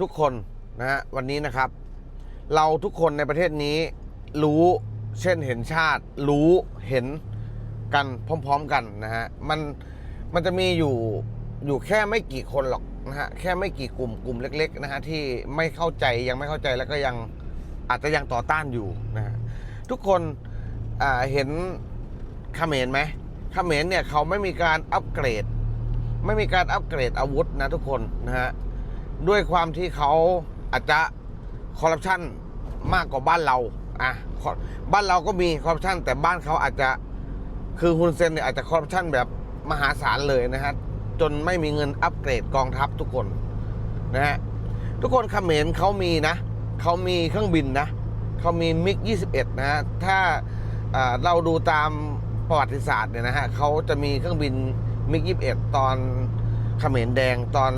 ทุกคนนะฮะวันนี้นะครับ เราทุกคนในประเทศนี้รู้เช่นเห็นชาติ รู้เห็นกันพร้อม ๆกันนะฮะมันมันจะมีอยู่อยู่แค่ไม่กี่คนหรอกนะฮะแค่ไม่กี่กลุ่มกลุ่มเล็ก ๆ นะฮะที่ไม่เข้าใจยังไม่เข้าใจแล้วก็ยังอาจจะยังต่อต้านอยู่นะฮะทุกคนเห็นขเขมรไหมขเขมรเนี่ยเขาไม่มีการอัปเกรด ไม่มีการอัปเกรดอาวุธนะทุกคนนะฮะ ด้วยความที่เขาอาจจะคอร์รัปชันมากกว่าบ้านเราอะบ้านเราก็มีคอร์รัปชันแต่บ้านเขาอาจจะคือฮุนเซนเนี่ยอาจจะคอร์รัปชันแบบมหาศาลเลยนะฮะจนไม่มีเงินอัปเกรดกองทัพทุกคนนะฮะทุกคนเขมรเขามีนะเขามีเครื่องบินนะเขามีมิก 21 นะฮะถ้าอ่าเราดูตามประวัติศาสตร์เนี่ยนะฮะเขาจะมีเครื่องบินมิก 21 ตอนเขมรแดงตอน